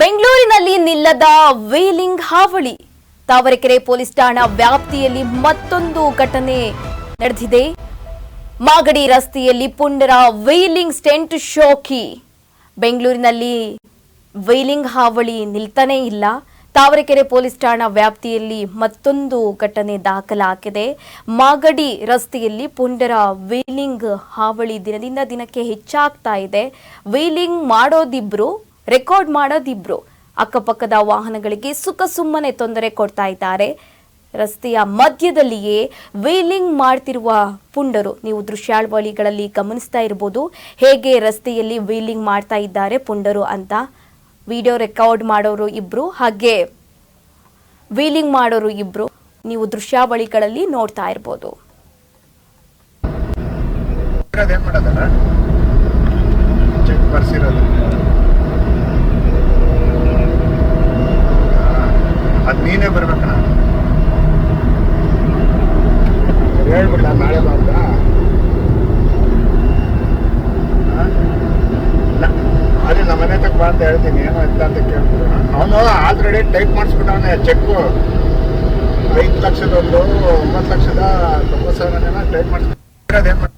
ಬೆಂಗಳೂರಿನಲ್ಲಿ ನಿಲ್ಲದ ವೇಲಿಂಗ್ ಹಾವಳಿ. ತಾವರೆಕೆರೆ ಪೊಲೀಸ್ ಠಾಣಾ ವ್ಯಾಪ್ತಿಯಲ್ಲಿ ಮತ್ತೊಂದು ಘಟನೆ ನಡೆದಿದೆ. ಮಾಗಡಿ ರಸ್ತೆಯಲ್ಲಿ ಪುಂಡರ ವೇಲಿಂಗ್ ಸ್ಟೆಂಟ್ ಶೋಕಿ. ಬೆಂಗಳೂರಿನಲ್ಲಿ ವೇಲಿಂಗ್ ಹಾವಳಿ ನಿಲ್ತಾನೇ ಇಲ್ಲ. ತಾವರೆಕೆರೆ ಪೊಲೀಸ್ ಠಾಣಾ ವ್ಯಾಪ್ತಿಯಲ್ಲಿ ಮತ್ತೊಂದು ಘಟನೆ ದಾಖಲಾಗಿದೆ. ಮಾಗಡಿ ರಸ್ತೆಯಲ್ಲಿ ಪುಂಡರ ವೇಲಿಂಗ್ ಹಾವಳಿ ದಿನದಿಂದ ದಿನಕ್ಕೆ ಹೆಚ್ಚಾಗ್ತಾ ಇದೆ. ವೇಲಿಂಗ್ ಮಾಡೋದಿಬ್ರು ರೆಕಾರ್ಡ್ ಮಾಡೋದಿಬ್ರು. ಅಕ್ಕಪಕ್ಕದ ವಾಹನಗಳಿಗೆ ಸುಖ ಸುಮ್ಮನೆ ತೊಂದರೆ ಕೊಡ್ತಾ ಇದ್ದಾರೆ. ರಸ್ತೆಯ ಮಧ್ಯದಲ್ಲಿಯೇ ವೀಲಿಂಗ್ ಮಾಡ್ತಿರುವ ಪುಂಡರು. ನೀವು ದೃಶ್ಯಾವಳಿಗಳಲ್ಲಿ ಗಮನಿಸ್ತಾ ಇರ್ಬೋದು. ಹೇಗೆ ರಸ್ತೆಯಲ್ಲಿ ವೀಲಿಂಗ್ ಮಾಡ್ತಾ ಇದ್ದಾರೆ ಪುಂಡರು ಅಂತ. ವಿಡಿಯೋ ರೆಕಾರ್ಡ್ ಮಾಡೋರು ಇಬ್ರು, ಹಾಗೆ ವೀಲಿಂಗ್ ಮಾಡೋರು ಇಬ್ರು. ನೀವು ದೃಶ್ಯಾವಳಿಗಳಲ್ಲಿ ನೋಡ್ತಾ ಇರ್ಬೋದು. ಚೆಕ್ ನೀನೇ ಬರ್ಬೇಕಣ್ಣ. ಹೇಳ್ಬಿಡ್ಲ ನಾಳೆ ಬಂದ ಅದೇ ನಮ್ಮ ಮನೆ ತಕ್ಕ ಬಾ ಅಂತ ಹೇಳ್ತೀನಿ ಏನು ಅಂತ ಅಂತ ಕೇಳ್ಬಿಡು. ಅವನು ಆಲ್ರೆಡಿ ಟೈಪ್ ಮಾಡಿಸ್ಬಿಟ್ಟವನೆ ಚೆಕ್ಕು ಐದು ಲಕ್ಷದೊಂದು ಒಂಬತ್ತು ಲಕ್ಷದ ತೊಂಬತ್ತು ಸಾವಿರ ಟೈಪ್ ಮಾಡಿಸ್ಬಿಟ್ಟು